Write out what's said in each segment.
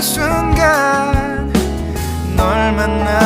순간 널 만나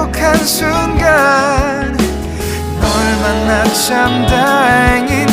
행복한 순간 널 만나 참 다행인 거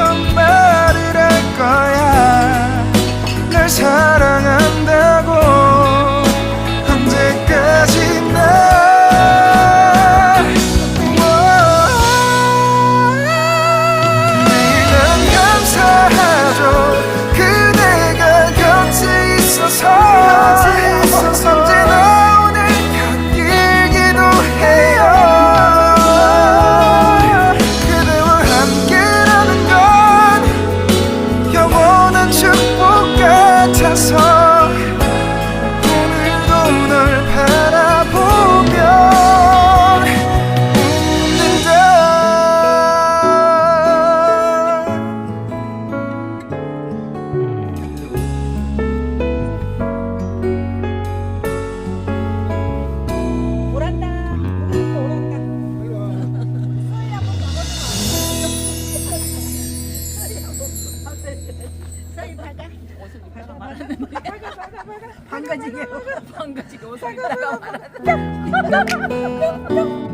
다 같아 반가지게 반가지게 옷을 입다가 말하는